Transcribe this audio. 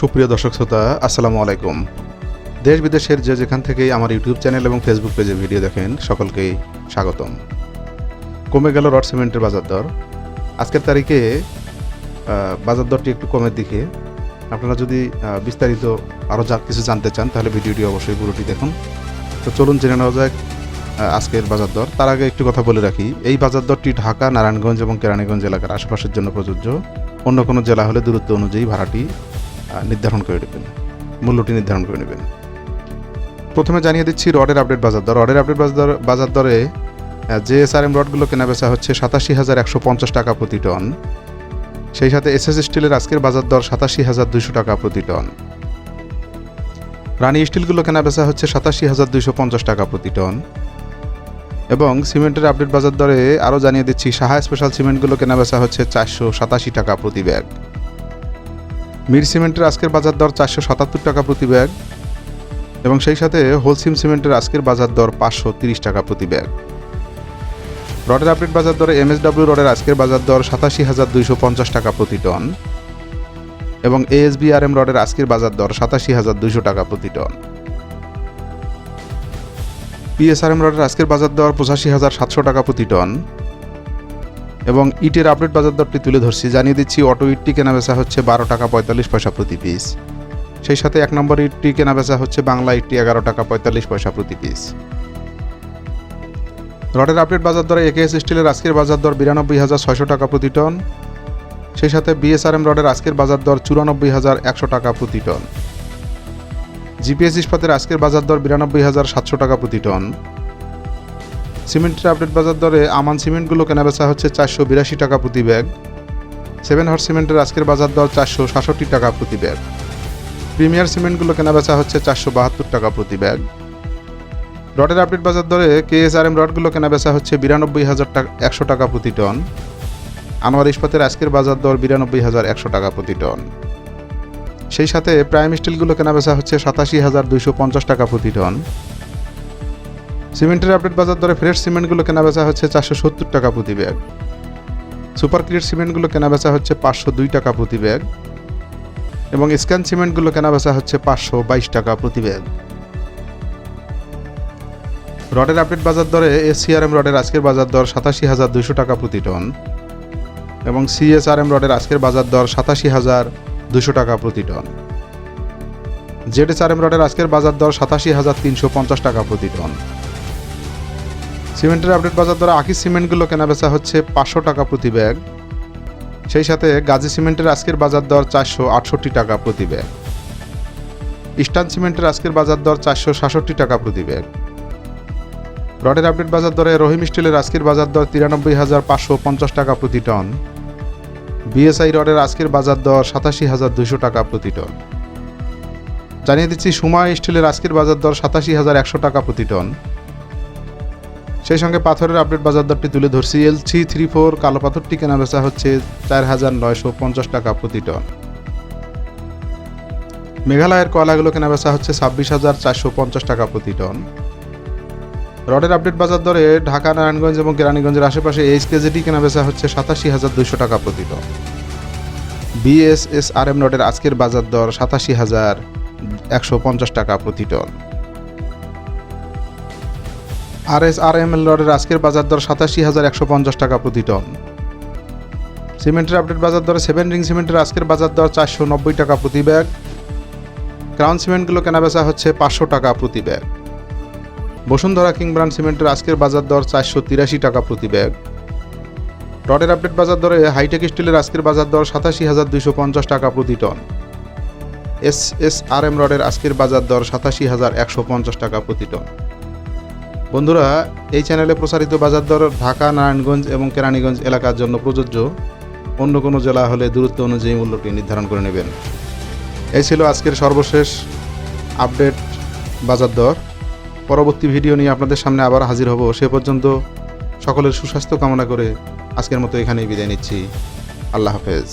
সুপ্রিয় দর্শক শ্রোতা, আসসালামু আলাইকুম। দেশ বিদেশের যে যেখান থেকেই আমার ইউটিউব চ্যানেল এবং ফেসবুক পেজে ভিডিও দেখেন সকলকেই স্বাগতম। কমে গেল রড সিমেন্টের বাজার দর। আজকের তারিখে বাজার দরটি একটু কমের দিকে। আপনারা যদি বিস্তারিত আরও যা কিছু জানতে চান, তাহলে ভিডিওটি অবশ্যই পুরোটি দেখুন। তো চলুন জেনে নেওয়া যাক আজকের বাজার দর। তার আগে একটু কথা বলে রাখি, এই বাজার দরটি ঢাকা, নারায়ণগঞ্জ এবং কেরানীগঞ্জ এলাকার আশেপাশের জন্য প্রযোজ্য। অন্য কোনো জেলা হলে দূরত্ব অনুযায়ী ভাড়াটি নির্ধারণ করে নেবেন, মূল্যটি নির্ধারণ করে নেবেন। প্রথমে জানিয়ে দিচ্ছি রডের আপডেট বাজার দর। রডের আপডেট বাজার বাজার দরে যে এস আর এম রডগুলো কেনা বেচা হচ্ছে সাতাশি হাজার একশো পঞ্চাশ টাকা প্রতি টন। সেই সাথে এস এস স্টিলের আজকের বাজার দর সাতাশি হাজার দুশো টাকা প্রতি টন। রানী স্টিলগুলো কেনা বেচা হচ্ছে সাতাশি হাজার দুইশো পঞ্চাশ টাকা প্রতি টন। এবং সিমেন্টের আপডেট বাজার দরে আরও জানিয়ে দিচ্ছি সাহা স্পেশাল সিমেন্টগুলো কেনা বেচা হচ্ছে চারশো সাতাশি টাকা প্রতি ব্যাগ। মির সিমেন্টের আজকের বাজার দর চারশো সাতাত্তর টাকা প্রতি ব্যাগ এবং সেই সাথে হোলসিম সিমেন্টের আজকের বাজার দর পাঁচশো তিরিশ টাকা প্রতি ব্যাগ। রডের আপডেট বাজার দরে এমএসডাব্লিউ রডের আজকের বাজার দর সাতাশি হাজার দুইশো পঞ্চাশ টাকা প্রতি টন এবং এএসবিআরএম রডের আজকের বাজার দর সাতাশি হাজার দুইশো টাকা প্রতি টন। পিএসআরএম রডের আজকের বাজার দর পঁচাশি হাজার সাতশো টাকা প্রতি টন এবং ইটের আপডেট বাজার দরটি তুলে ধরছি। জানিয়ে দিচ্ছি, অটো ইটটি কেনা বেচা হচ্ছে বারো টাকা পঁয়তাল্লিশ পয়সা প্রতি পিস সেই সাথে এক নম্বর ইটটি কেনা বেচা হচ্ছে বাংলা ইটটি এগারো টাকা পঁয়তাল্লিশ পয়সা প্রতি পিস রডের আপডেট বাজার দরে একেএস স্টিলের আজকের বাজার দর বিরানব্বই হাজার ছয়শো টাকা প্রতি টন। সেই সাথে বিএসআরএম রডের আজকের বাজার দর চুরানব্বই হাজার একশো টাকা প্রতি টন। জিপিএস ইস্পাতের আজকের বাজার দর বিরানব্বই হাজার সাতশো টাকা প্রতি টন। সিমেন্টের আপডেট বাজার দরে আমান সিমেন্টগুলো কেনাবেচা হচ্ছে চারশো বিরাশি টাকা প্রতি ব্যাগ। সেভেন হর্স সিমেন্টের আজকের বাজার দর চারশো সাতষট্টি টাকা প্রতি ব্যাগ। প্রিমিয়ার সিমেন্টগুলো কেনাবেচা হচ্ছে চারশো বাহাত্তর টাকা প্রতি ব্যাগ। রডের আপডেট বাজার দরে কেএসআরএম রডগুলো কেনাবেচা হচ্ছে বিরানব্বই হাজার টাকা একশো টাকা প্রতি টন। আনোয়ার ইস্পাতের আজকের বাজার দর বিরানব্বই হাজার একশো টাকা প্রতি টন। সেই সাথে প্রাইম স্টিলগুলো কেনাবেচা হচ্ছে সাতাশি হাজার দুইশো পঞ্চাশ টাকা প্রতি টন। সিমেন্টের আপডেট বাজার দরে ফ্রেশ সিমেন্টগুলো কেনাবেচা হচ্ছে চারশো সত্তর টাকা প্রতি ব্যাগ সুপার ক্রিয়েট সিমেন্টগুলো কেনাবেচা হচ্ছে পাঁচশো দুই টাকা প্রতি ব্যাগ এবং স্ক্যান সিমেন্টগুলো কেনাবেচা হচ্ছে পাঁচশো বাইশ টাকা প্রতি ব্যাগ রডের আপডেট বাজার দরে এসিআরএম রডের আজকের বাজার দর সাতাশি হাজার দুশো টাকা প্রতি টন এবং সিএসআরএম রডের আজকের বাজার দর সাতাশি হাজার দুশো টাকা প্রতি টন জেডএসআরএম রডের আজকের বাজার দর সাতাশি হাজার তিনশো পঞ্চাশ টাকা প্রতি টন সিমেন্টের আপডেট বাজার দরে আকিস সিমেন্টগুলো কেনাবেচা হচ্ছে পাঁচশো টাকা প্রতি ব্যাগ। সেই সাথে গাজী সিমেন্টের আজকের বাজার দর চারশো আটষট্টি টাকা প্রতি ব্যাগ। ইস্টার্ন সিমেন্টের আজকের বাজার দর চারশো সাতষট্টি টাকা প্রতি ব্যাগ। রডের আপডেট বাজার দরে রহিম স্টিলের আজকের বাজার দর তিরানব্বই হাজার পাঁচশো পঞ্চাশ টাকা প্রতি টন। বিএসআই রডের আজকের বাজার দর সাতাশি হাজার দুশো টাকা প্রতি টন। জানিয়ে দিচ্ছি সুমা স্টিলের আজকের বাজার দর সাতাশি হাজার একশো টাকা প্রতি টন। সেই সঙ্গে পাথরের আপডেট বাজার দরটি তুলে ধরছি। এল থ্রি থ্রি ফোর কালো পাথরটি কেনা বেচা হচ্ছে চার হাজার নয়শো পঞ্চাশ টাকা প্রতি টন। মেঘালয়ের কয়লাগুলো কেনা বেচা হচ্ছে ছাব্বিশ হাজার চারশো পঞ্চাশ টাকা প্রতি টন। রডের আপডেট বাজার দরে ঢাকা, নারায়ণগঞ্জ এবং কেরানীগঞ্জের আশেপাশে এইচ কেজিটি কেনা বেচা হচ্ছে সাতাশি হাজার দুশো টাকা প্রতি টন। বিএসএস আর এম রডের আজকের বাজার দর সাতাশি হাজার একশো পঞ্চাশ টাকা প্রতি টন। আর এস আর এম এল রডের আজকের বাজার দর সাতাশি হাজার একশো পঞ্চাশ টাকা প্রতি টন সিমেন্টের আপডেট বাজার দরে সেভেন রিং সিমেন্টের আজকের বাজার দর চারশো নব্বই টাকা প্রতি ব্যাগ। ক্রাউন সিমেন্টগুলো কেনা বেচা হচ্ছে পাঁচশো টাকা প্রতি ব্যাগ। বসুন্ধরা কিং ব্রান্ড সিমেন্টের আজকের বাজার দর চারশো তিরাশি টাকা প্রতি ব্যাগ। রডের আপডেট বাজার দরে হাইটেক স্টিলের আজকের বাজার দর সাতাশি হাজার দুইশো পঞ্চাশ টাকা প্রতি ton S S R M রডের আজকের বাজার দর সাতাশি হাজার একশো পঞ্চাশ টাকা প্রতি টন বন্ধুরা, এই চ্যানেলে প্রসারিত বাজার দর ঢাকা, নারায়ণগঞ্জ এবং কেরানীগঞ্জ এলাকার জন্য প্রযোজ্য। অন্য কোনো জেলা হলে দূরত্ব অনুযায়ী মূল্যটি নির্ধারণ করে নেবেন। এই ছিল আজকের সর্বশেষ আপডেট বাজার দর। পরবর্তী ভিডিও নিয়ে আপনাদের সামনে আবার হাজির হব। সে পর্যন্ত সকলের সুস্বাস্থ্য কামনা করে আজকের মতো এখানেই বিদায় নিচ্ছি। আল্লাহ হাফেজ।